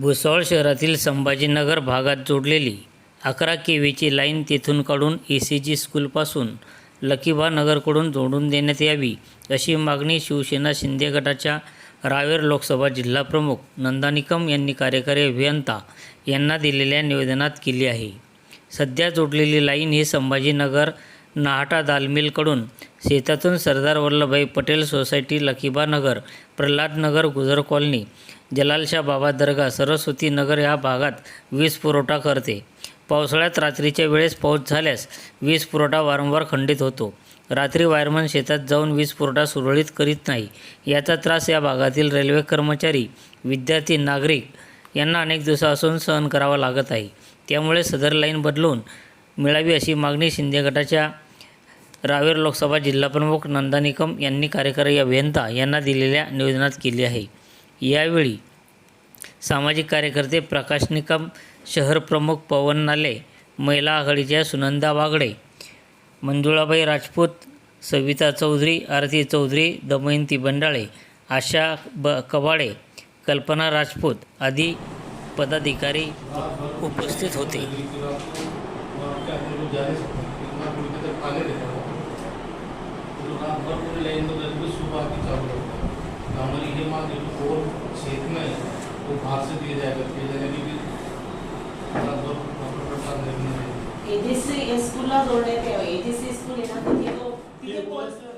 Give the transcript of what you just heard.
भुसावळ शहरातील संभाजीनगर भागात जोडलेली अकरा के व्हीची लाईन तेथून काढून ए सी जी स्कूलपासून लकीबा नगरकडून जोडून देण्यात यावी अशी मागणी शिवसेना शिंदे गटाच्या रावेर लोकसभा जिल्हाप्रमुख नंदा निकम यांनी कार्यकारी अभियंता यांना दिलेल्या निवेदनात केली आहे. सध्या जोडलेली लाईन ही संभाजीनगर नाहटा दालमिलकडून शेतातून सरदार वल्लभभाई पटेल सोसायटी लकीबा नगर प्रल्हाद नगर गुजर कॉलनी जलालशा बाबा दर्गा सरस्वती नगर या भागात वीज पुरवठा करते. पावसाळ्यात रात्रीच्या वेळेस पाऊस झाल्यास वीज पुरवठा वारंवार खंडित होतो. रात्री वायरमन शेतात जाऊन वीज पुरवठा सुरळीत करीत नाही. याचा त्रास या भागातील रेल्वे कर्मचारी विद्यार्थी नागरिक यांना अनेक दिवसापासून सहन करावा लागत आहे. त्यामुळे सदर लाईन बदलून मिळावी अशी मागणी शिंदे गटाच्या रावेर लोकसभा जिल्हाप्रमुख नंदा निकम यांनी कार्यकारी अभियंता यांना दिलेल्या निवेदनात केली आहे. यावेळी सामाजिक कार्यकर्ते प्रकाश निकम शहर प्रमुख पवन नाले महिला आघाडीच्या सुनंदा वागडे मंजुळाबाई राजपूत सविता चौधरी आरती चौधरी दमयंती बंडाळे आशा ब कवाडे कल्पना राजपूत आदी पदाधिकारी उपस्थित होते. निर्भोर क्षेत्र में वो भाग से दिए जाएगा किया जाएगा यानी कि एजीसी स्कूल ला जोडण्यात यावं एजीसी स्कूल आहे ना तिथे तो तिथे